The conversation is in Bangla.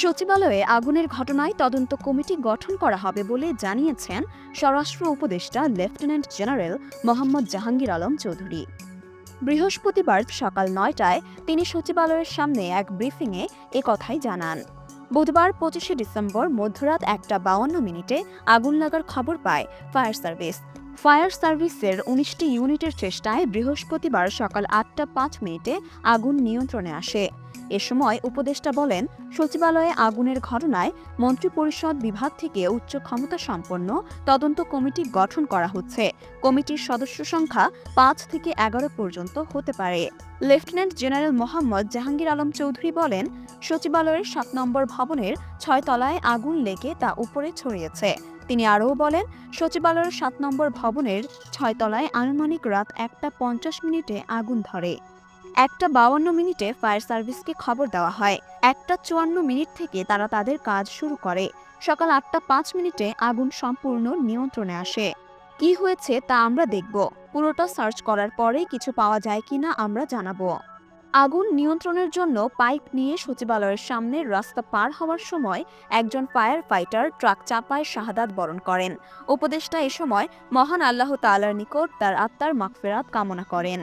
সচিবালয়ে আগুনের ঘটনায় তদন্ত কমিটি গঠন করা হবে বলে জানিয়েছেন স্বরাষ্ট্র উপদেষ্টা লেফটেন্যান্ট জেনারেল মোহাম্মদ জাহাঙ্গীর আলম চৌধুরী। বৃহস্পতিবার সকাল নয়টায় তিনি সচিবালয়ের সামনে এক ব্রিফিংয়ে কথাই জানান। বুধবার পঁচিশে ডিসেম্বর মধ্যরাত একটা বাউন্ন মিনিটে আগুন লাগার খবর পায় ফায়ার সার্ভিস। ফায়ার সার্ভিসের উনিশটি ইউনিটের চেষ্টায় বৃহস্পতিবার সকাল আটটা পাঁচ মিনিটে আগুন নিয়ন্ত্রণে আসে। এ সময় উপদেষ্টা বলেন, সচিবালয়ে আগুনের ঘটনায় মন্ত্রিপরিষদ বিভাগ থেকে উচ্চ ক্ষমতা সম্পন্ন তদন্ত কমিটি গঠন করা হচ্ছে। কমিটির সদস্য সংখ্যা পাঁচ থেকে এগারো পর্যন্ত হতে পারে। লেফটেন্যান্ট জেনারেল মোহাম্মদ জাহাঙ্গীর আলম চৌধুরী বলেন, সচিবালয়ের সাত নম্বর ভবনের ছয় তলায় আগুন লেগে তা উপরে ছড়িয়েছে। তিনি আরও বলেন, সচিবালয়ের সাত নম্বর ভবনের ছয় তলায় আনুমানিক রাত একটা পঞ্চাশ মিনিটে আগুন ধরে। একটা বাউন্ন মিনিটে ফায়ার সার্ভিসকে খবর দেওয়া হয়। একটা চুয়ান্ন মিনিট থেকে তারা তাদের কাজ শুরু করে। সকাল আটটা পাঁচ মিনিটে আগুন সম্পূর্ণ নিয়ন্ত্রণে আসে। কি হয়েছে তা আমরা দেখব। পুরোটা সার্চ করার পরে কিছু পাওয়া যায় কিনা আমরা জানাব। আগুন নিয়ন্ত্রণের জন্য পাইপ নিয়ে সচিবালয়ের সামনে রাস্তা পার হওয়ার সময় একজন ফায়ার ফাইটার ট্রাক চাপায় শাহাদাত বরণ করেন। উপদেষ্টা এ সময় মহান আল্লাহ তাআলার নিকট তার আত্মার মাগফেরাত কামনা করেন।